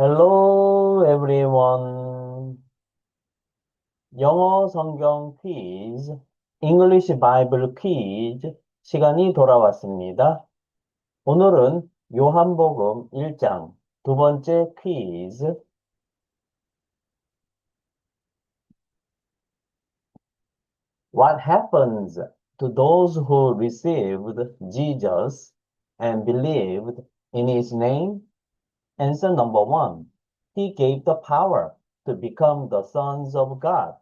Hello everyone. 영어 성경 퀴즈, English Bible 퀴즈 시간이 돌아왔습니다. 오늘은 요한복음 1장 두 번째 퀴즈. What happens to those who received Jesus and believed in his name? Answer number one. He gave the power to become the sons of God.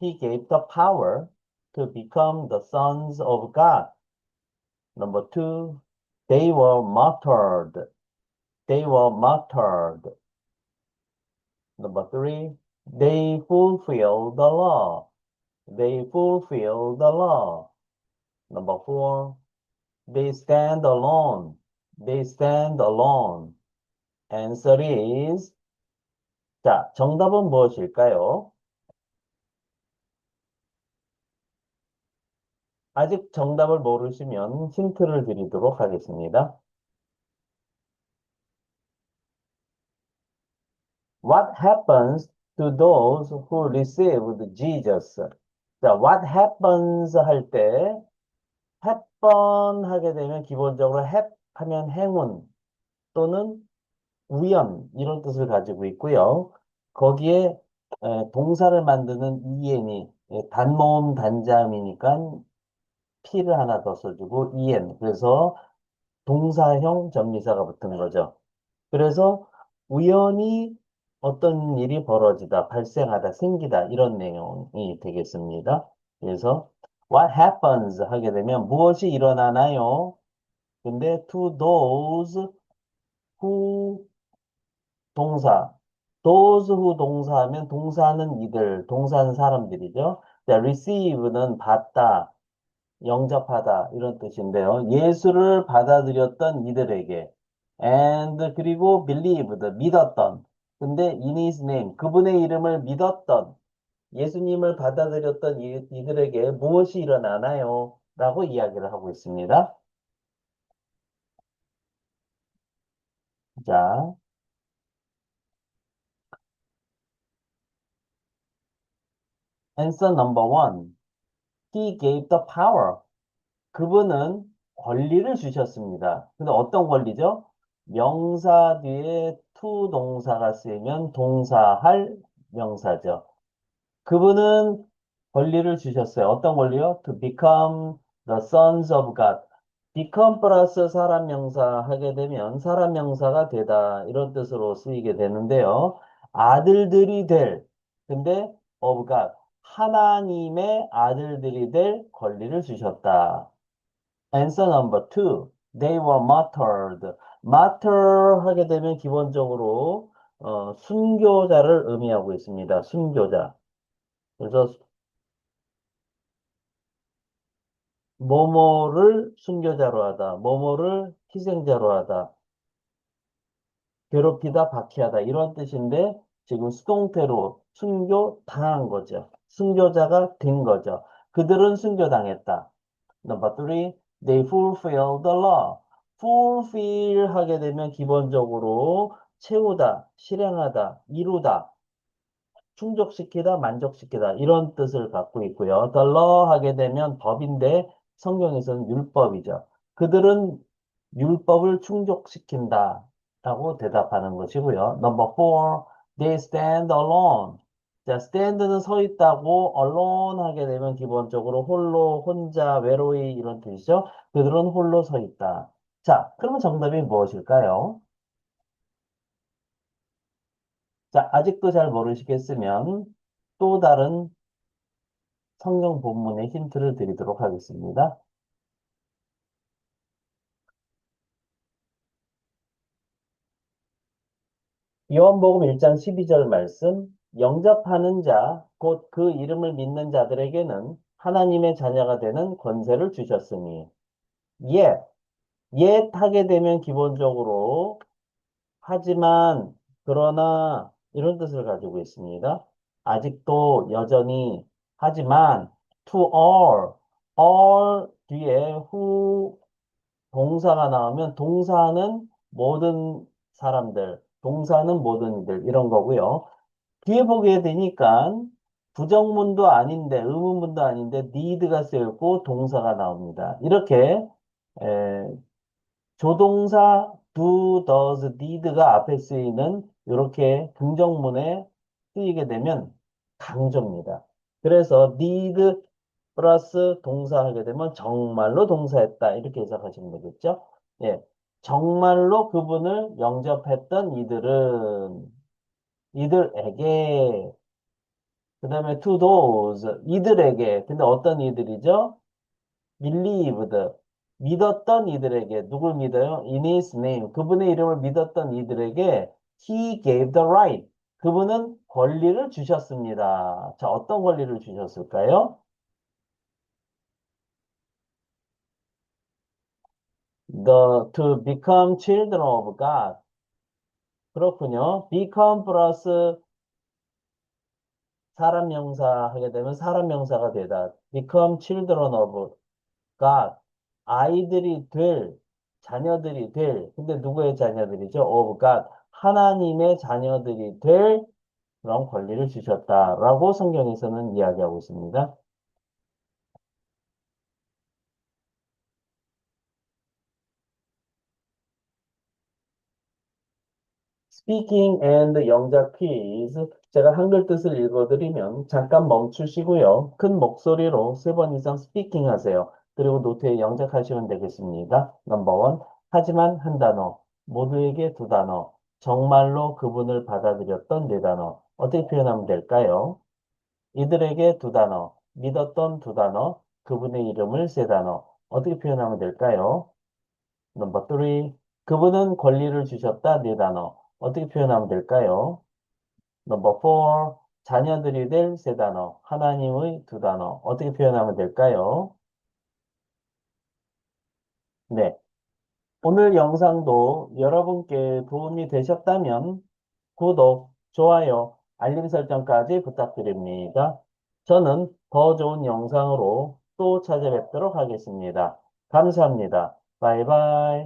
He gave the power to become the sons of God. Number two, they were martyred. They were martyred. Number three, they fulfilled the law. They fulfilled the law. Number four, they stand alone. They stand alone. Answer is 자, 정답은 무엇일까요? 아직 정답을 모르시면 힌트를 드리도록 하겠습니다. What happens to those who received Jesus? 자, what happens 할 때 happen 하게 되면 기본적으로 have 하면 행운 또는 우연 이런 뜻을 가지고 있고요. 거기에 에, 동사를 만드는 en이 예, 단모음 단자음이니까 p를 하나 더 써주고 en 그래서 동사형 전미사가 붙은 거죠. 그래서 우연히 어떤 일이 벌어지다, 발생하다, 생기다 이런 내용이 되겠습니다. 그래서 what happens 하게 되면 무엇이 일어나나요? 근데 to those who 동사 those who 동사하면 동사는 이들, 동사는 사람들이죠. 자, receive는 받다, 영접하다 이런 뜻인데요. 예수를 받아들였던 이들에게 and 그리고 believed 믿었던 근데 in his name 그분의 이름을 믿었던 예수님을 받아들였던 이, 이들에게 무엇이 일어나나요? 라고 이야기를 하고 있습니다. 자, answer number one. He gave the power. 그분은 권리를 주셨습니다. 근데 어떤 권리죠? 명사 뒤에 to 동사가 쓰이면 동사할 명사죠. 그분은 권리를 주셨어요. 어떤 권리요? To become the sons of God. become 플러스 사람 명사 하게 되면 사람 명사가 되다 이런 뜻으로 쓰이게 되는데요. 아들들이 될 근데 of God 하나님의 아들들이 될 권리를 주셨다. Answer number two. They were martyred. martyr 하게 되면 기본적으로 어, 순교자를 의미하고 있습니다. 순교자. 그래서 뭐뭐를 순교자로 하다, 뭐뭐를 희생자로 하다, 괴롭히다, 박해하다 이런 뜻인데 지금 수동태로 순교 당한 거죠. 순교자가 된 거죠. 그들은 순교당했다. Number three, they fulfill the law. fulfill 하게 되면 기본적으로 채우다, 실행하다, 이루다, 충족시키다, 만족시키다 이런 뜻을 갖고 있고요. the law 하게 되면 법인데 성경에서는 율법이죠. 그들은 율법을 충족시킨다 라고 대답하는 것이고요. Number four, they stand alone. 자, stand는 서 있다고 alone 하게 되면 기본적으로 홀로, 혼자, 외로이 이런 뜻이죠. 그들은 홀로 서 있다. 자, 그러면 정답이 무엇일까요? 자, 아직도 잘 모르시겠으면 또 다른 성경 본문의 힌트를 드리도록 하겠습니다. 요한복음 1장 12절 말씀 영접하는 자, 곧 그 이름을 믿는 자들에게는 하나님의 자녀가 되는 권세를 주셨으니 예, 예 하게 되면 기본적으로 하지만 그러나 이런 뜻을 가지고 있습니다. 아직도 여전히 하지만 to all, all 뒤에 who 동사가 나오면 동사는 모든 사람들 동사는 모든 이들 이런 거고요. 뒤에 보게 되니까 부정문도 아닌데 의문문도 아닌데 need가 쓰였고 동사가 나옵니다. 이렇게 에, 조동사 do, does, need가 앞에 쓰이는 이렇게 긍정문에 쓰이게 되면 강조입니다. 그래서 need 플러스 동사 하게 되면 정말로 동사했다 이렇게 해석하시면 되겠죠. 예, 정말로 그분을 영접했던 이들은 이들에게 그 다음에 to those 이들에게 근데 어떤 이들이죠? believed 믿었던 이들에게 누굴 믿어요? in his name 그분의 이름을 믿었던 이들에게 he gave the right 그분은 권리를 주셨습니다. 자 어떤 권리를 주셨을까요? the to become children of God 그렇군요. become 플러스 사람 명사 하게 되면 사람 명사가 되다. become children of God. 아이들이 될, 자녀들이 될. 근데 누구의 자녀들이죠? of God. 하나님의 자녀들이 될 그런 권리를 주셨다라고 성경에서는 이야기하고 있습니다. Speaking and 영작 퀴즈. 제가 한글 뜻을 읽어드리면 잠깐 멈추시고요. 큰 목소리로 세 번 이상 speaking 하세요. 그리고 노트에 영작하시면 되겠습니다. 넘버원. 하지만 한 단어. 모두에게 두 단어. 정말로 그분을 받아들였던 네 단어. 어떻게 표현하면 될까요? 이들에게 두 단어. 믿었던 두 단어. 그분의 이름을 세 단어. 어떻게 표현하면 될까요? 넘버 3. 그분은 권리를 주셨다 네 단어. 어떻게 표현하면 될까요? 넘버 4. 자녀들이 될 세 단어. 하나님의 두 단어. 어떻게 표현하면 될까요? 네. 오늘 영상도 여러분께 도움이 되셨다면 구독, 좋아요, 알림 설정까지 부탁드립니다. 저는 더 좋은 영상으로 또 찾아뵙도록 하겠습니다. 감사합니다. 바이바이.